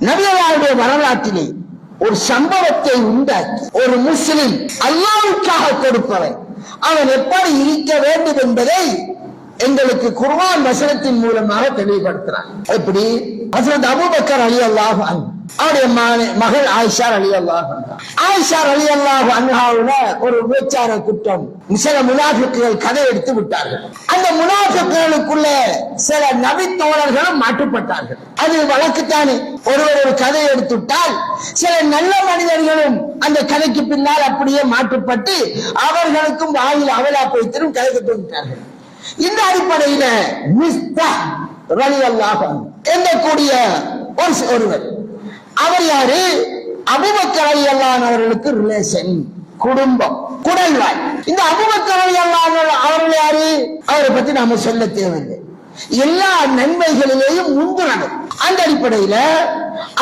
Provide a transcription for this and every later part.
நபிகளாருடைய வரலாற்றிலே ஒரு சம்பவத்தை உண்டாக்கி ஒரு முஸ்லிம் அல்லாவுக்காக கொடுப்பவன். அவன் எப்படி இருக்க வேண்டும் என்பதை எங்களுக்கு குர்வான் வசனத்தின் மூலமாக தெளிவுபடுத்துறான் எப்படி? ஹசரத் அபூபக்கர் அலி அல்லாஹ் அவருடைய மகள் ஆயிஷா அலி அல்லாஹ் ஆயிஷா அலி அல்லாஹ் அன்ஹாவுல ஒரு விபச்சார குற்றம். சில முனாஃபிக்குகள் கதை எடுத்து விட்டார்கள். அந்த முனாஃபிக்குகளுக்குள்ள சில நபி தோழர்களும் மாட்டுப்பட்டார்கள் அது வழக்குத்தானே. ஒருவர் ஒரு கதை எடுத்துவிட்டால் சில நல்ல மனிதர்களும் அந்த கதைக்கு பின்னால் அப்படியே மாட்டுப்பட்டு அவர்களுக்கும் வாயில் அவலா பைத்திரும் கதை கட்டு விட்டார்கள். இந்த அடிப்படையில மிஸ்தா ரலி அல்லாஹ் எண்ணக்கூடிய ஒரு ஒருவர். அவர் யாரு? அபுபக்கர் அலி அவர்களுக்கு ரிலேஷன் குடும்பம் குடல்வாய். இந்த அபுபக்கர் அலி அவர்கள் யாரு? அவரை பத்தி நாம சொல்ல தேவையில்லை. எல்லா நன்மைகளிலேயும் முந்துனவர் அந்த அடிப்படையில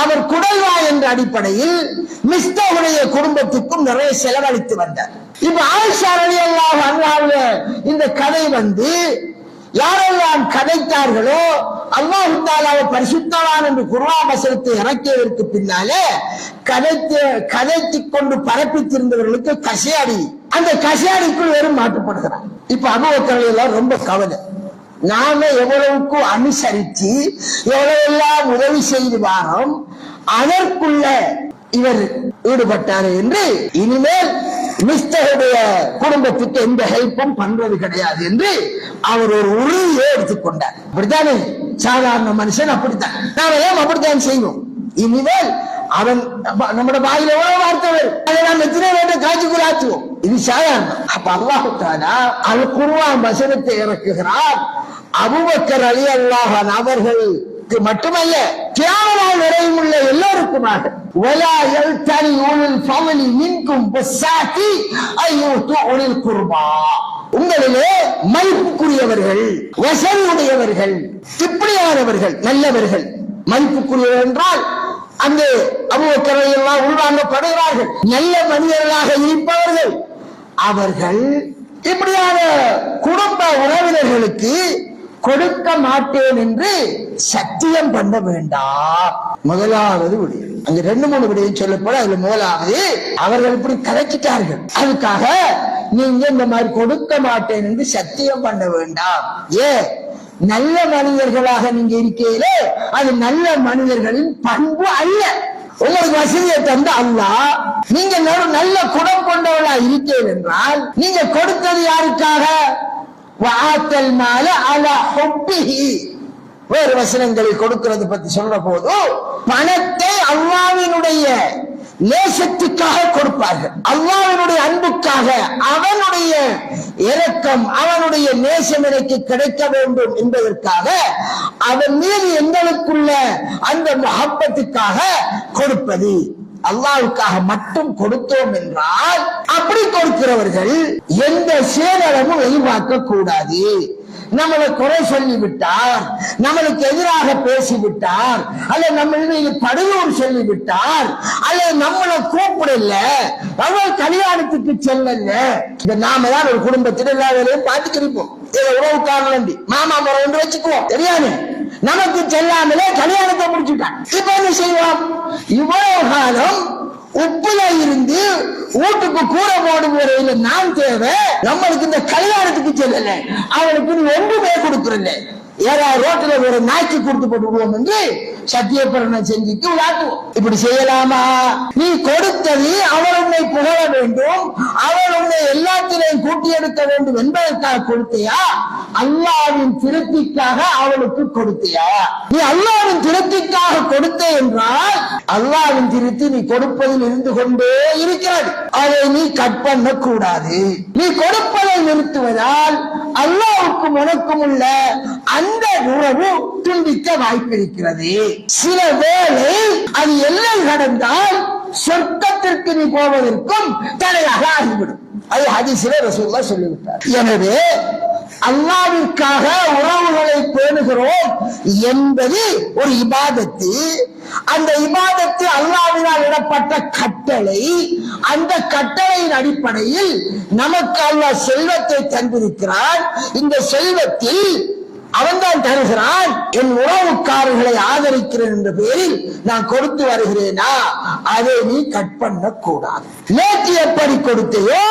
அவர் குடல்வாய் என்ற அடிப்படையில் மிஸ்தாவுடைய குடும்பத்துக்கும் நிறைய செலவழித்து வந்தார். இப்ப ஆயிஷா அலி அல்லாஹ் இந்த கதை வந்து யாரெல்லாம் கதைத்தார்களோ அல்லாஹு தாலாவை பரிசுத்தவான் என்று குருவா வசனத்தை இறக்கியதற்கு பின்னாலே கதைத்து கதைத்து கொண்டு பரப்பித்திருந்தவர்களுக்கு கசையாடி அந்த கசியாடிக்குள் வெறும் மாட்டுப்படுகிறார் இப்ப அனுபவத்தவர்கள் எல்லாம் ரொம்ப கவலை. நாம எவ்வளவுக்கு அனுசரிச்சு எவ்வளவெல்லாம் உதவி செய்து வாரோம் அதற்குள்ள இவர் ஈடுபட்டார் என்று இனிமேல் மிஸ்டருடைய குடும்பத்துக்கு எந்த ஹெல்ப்பும் பண்றது கிடையாது என்று அவர் ஒரு உறுதியை எடுத்துக்கொண்டார் அப்படித்தானே? சாதாரண மனுஷன் அப்படித்தான். நாம ஏன் அப்படித்தான் செய்வோம்? இனிமேல் அவன் நம்மட வாயில எவ்வளவு வார்த்தை வரும் அதை நாம் எத்தனை வேண்டும் காட்சிக்குள் ஆற்றுவோம்? இது சாதாரணம். அப்ப அல்லாஹு அல் குருவான் வசனத்தை இறக்குகிறார் அபுபக்கர் அலி அல்லாஹன் அவர்களுக்கு மட்டுமல்ல கேவலால் நிறையும் உள்ள எல்லோருக்குமாக வலா யல்தனி الفضل منكم மின்கும் பஸ்ஸாத்தி يؤتوا உலில் القربى. உங்களிலே மதிப்புக்குரியவர்கள் வசதியுடையவர்கள் திப்படியானவர்கள் நல்லவர்கள். மதிப்புக்குரியவர் என்றால் அங்கே அபுபக்கரை எல்லாம் உள்வாங்கப்படுகிறார்கள் நல்ல மனிதர்களாக இருப்பவர்கள். அவர்கள் இப்படியான குடும்ப உறவினர்களுக்கு கொடுக்க மாட்டேன் என்று சத்தியம் பண்ண வேண்டாம் முதலாவது விடயம் அங்க ரெண்டு மூணு விடயம் சொல்லப்பட அதுல முதலாவது அவர்கள் இப்படி கரைச்சிட்டார்கள். அதுக்காக நீங்க இந்த மாதிரி கொடுக்க மாட்டேன் என்று சத்தியம் பண்ண வேண்டாம் ஏ நல்ல மனிதர்களாக நீங்க இருக்கையிலே அது நல்ல மனிதர்களின் பண்பு அல்ல. உங்களுக்கு வசதியை தந்து அல்ல. நீங்க நல்ல குணம் கொண்டவளா இருக்கீர்கள் என்றால் நீங்க கொடுத்தது யாருக்காக? வாத்தல் மால அல ஹொப்பிஹி வேறு வசனங்களை கொடுக்கிறது பத்தி சொல்ற போது பணத்தை அல்லாவினுடைய நேசத்துக்காக கொடுப்பார்கள். அல்லாவினுடைய அன்புக்காக அவனுடைய இரக்கம் அவனுடைய நேசம் எனக்கு கிடைக்க வேண்டும் என்பதற்காக அவன் மீது எங்களுக்குள்ள அந்த மகப்பத்துக்காக கொடுப்பது. அல்லாவுக்காக மட்டும் கொடுத்தோம் என்றால் அப்படி கொடுக்கிறவர்கள் எந்த சேதனமும் எதிர்பார்க்க கூடாது. நம்மளை குறை சொல்லிவிட்டார் நம்மளுக்கு எதிராக பேசிவிட்டார் அல்ல நம்ம மீது படுகூர் சொல்லிவிட்டார் அல்லது நம்மளை கூப்பிடல அவள் கல்யாணத்துக்கு செல்லல. இந்த நாம தான் ஒரு குடும்பத்தில் எல்லா வேலையும் பார்த்துக்கிருப்போம் இதை உறவுக்காரன் மாமா முறை ஒன்று வச்சுக்குவோம். தெரியாது? நமக்கு செல்லாமலே கல்யாணத்தை முடிச்சுட்டான். இப்ப என்ன செய்வோம்? இவ்வளவு காலம் உப்புல இருந்து வீட்டுக்கு கூரை போடும் முறையில நான் தேவை. நம்மளுக்கு இந்த கல்யாணத்துக்கு செல்லல. அவனுக்கு ஒன்றுமே கொடுக்கறல ஏழாயிரம் ரோட்டில் ஒரு நாய்க்கு கொடுத்து போட்டு விடுவோம் என்று சத்தியபிரண செஞ்சிக்கு விளாட்டுவோம். இப்படி செய்யலாமா? நீ கொடுத்தது அவர் உன்னை புகழ வேண்டும். அவர் உன்னை எல்லாத்திலையும் கூட்டி எடுக்க வேண்டும் என்பதற்காக கொடுத்தியா? அல்லாவின் திருப்திக்காக அவளுக்கு கொடுத்தியா? நீ அல்லாவின் திருப்திக்காக கொடுத்த என்றால் அல்லாவின் திருப்தி நீ கொடுப்பதில் இருந்து கொண்டே இருக்கிறது. அதை நீ கட் பண்ண கூடாது நீ கொடுப்பதை நிறுத்துவதால் அல்லாவுக்கும் உனக்கும் உள்ள அந்த உறவு துண்டிக்க வாய்ப்பிருக்கிறது. சில வேளை அது எல்லை கடந்தால் சொர்க்கத்திற்கு நீ போவதற்கும் தடையாக ஆகிவிடும். அது ஹதிசில ரசூல்லா சொல்லிவிட்டார். எனவே அல்லாவிற்காக உறவுகளை பேணுகிறோம் என்பது ஒரு இபாதத்து. அந்த இபாதத்து அல்லாவினால் இடப்பட்ட கட்டளை. அந்த கட்டளையின் அடிப்படையில் நமக்கு அல்லாஹ் செல்வத்தை தந்திருக்கிறார் இந்த செல்வத்தில் அவன் தான் தருகிறான். என் உறவுக்காரர்களை ஆதரிக்கிறேன் என்ற பெயரில் நான் கொடுத்து வருகிறேனா? அதை நீ கட் பண்ண கூடாது நேற்று எப்படி கொடுத்தையோ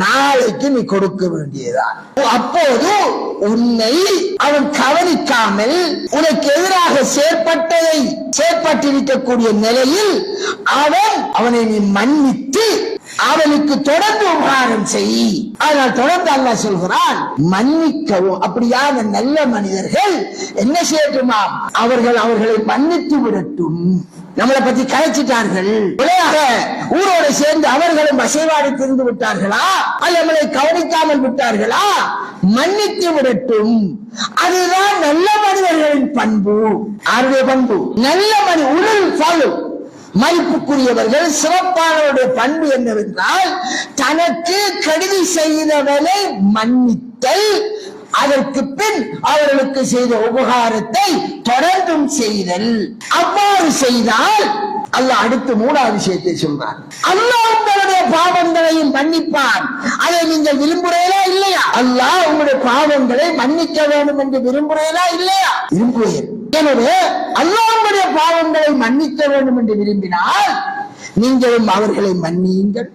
நாளைக்கு நீ கொடுக்க வேண்டியதான் அப்போது உன்னை அவன் கவனிக்காமல் உனக்கு எதிராக செயற்பட்டதை செயற்பட்டிருக்கக்கூடிய நிலையில் அவன் அவனை நீ மன்னித்து அவனுக்கு தொடர்ந்து உபகாரம் செய். ஆனால் தொடர்ந்து அல்லாஹ் சொல்கிறான் மன்னிக்கவும். அப்படியான நல்ல மனிதர்கள் என்ன செய்யட்டுமாம் அவர்கள் அவர்களை மன்னித்து விடட்டும். நம்மளை பத்தி கலைச்சிட்டார்கள் விளையாக ஊரோடு சேர்ந்து அவர்களும் அசைவாடி திருந்து விட்டார்களா? அல்ல நம்மளை கவனிக்காமல் விட்டார்களா? மன்னித்து விடட்டும். அதுதான் நல்ல மனிதர்களின் பண்பு. ஆருடைய பண்பு? நல்ல மனி உடல் ஃபாலோ மதிப்புக்குரியவர்கள் சிறப்பானவருடைய பண்பு என்னவென்றால் தனக்கு கெடுதி செய்தவனை மன்னித்தல் அதற்கு பின் அவர்களுக்கு செய்த உபகாரத்தை தொடர்ந்தும் செய்தல். அவ்வாறு செய்தால் அல்லாஹ் அடுத்து மூணாவது விஷயத்தை சொல்றான் அல்லாஹ் பாவங்களையும் மன்னிப்பான். அதை நீங்கள் விரும்புகிறீர்களா இல்லையா? அல்லாஹ் உங்களுடைய பாவங்களை மன்னிக்க வேண்டும் என்று விரும்புகிறீர்களா இல்லையா? விரும்புகிறேன். எனவே அல்லாஹ் உங்களுடைய பாவங்களை மன்னிக்க வேண்டும் என்று விரும்பினால் நீங்களும் அவர்களை மன்னியுங்கள்.